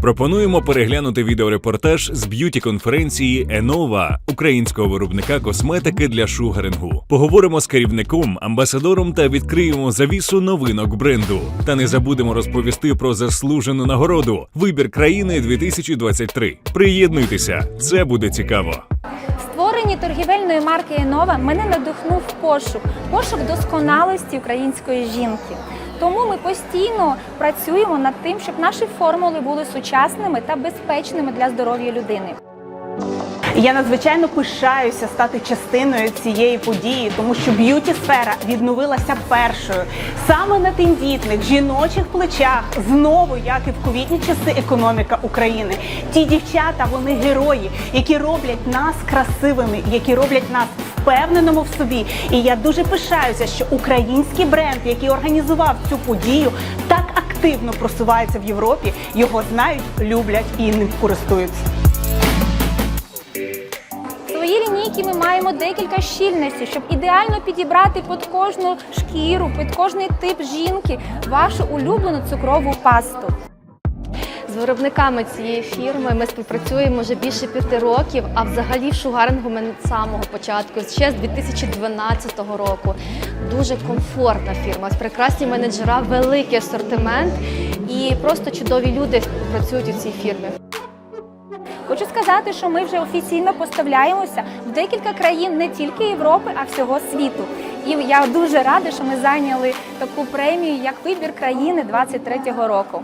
Пропонуємо переглянути відеорепортаж з б'юті-конференції Енова українського виробника косметики для шугарингу. Поговоримо з керівником, амбасадором та відкриємо завісу новинок бренду. Та не забудемо розповісти про заслужену нагороду Вибір країни 2023. Приєднуйтеся, це буде цікаво. Створенні торгівельної марки Енова мене надихнув пошук, пошук досконалості української жінки. Тому ми постійно працюємо над тим, щоб наші формули були сучасними та безпечними для здоров'я людини. Я надзвичайно пишаюся стати частиною цієї події, тому що б'юті сфера відновилася першою. Саме на тендітних жіночих плечах знову, як і в ковідні часи, економіка України. Ті дівчата, вони герої, які роблять нас красивими, які роблять нас впевненими в собі. І я дуже пишаюся, що український бренд, який організував цю подію, так активно просувається в Європі. Його знають, люблять і ним користуються. В своїй лінійці ми маємо декілька щільностей, щоб ідеально підібрати під кожну шкіру, під кожний тип жінки вашу улюблену цукрову пасту. Виробниками цієї фірми ми співпрацюємо вже більше п'яти років, а взагалі в шугарингу ми з самого початку, ще з 2012 року. Дуже комфортна фірма, прекрасні менеджера, великий асортимент і просто чудові люди працюють у цій фірмі. Хочу сказати, що ми вже офіційно поставляємося в декілька країн не тільки Європи, а всього світу. І я дуже рада, що ми зайняли таку премію як вибір країни 23-го року.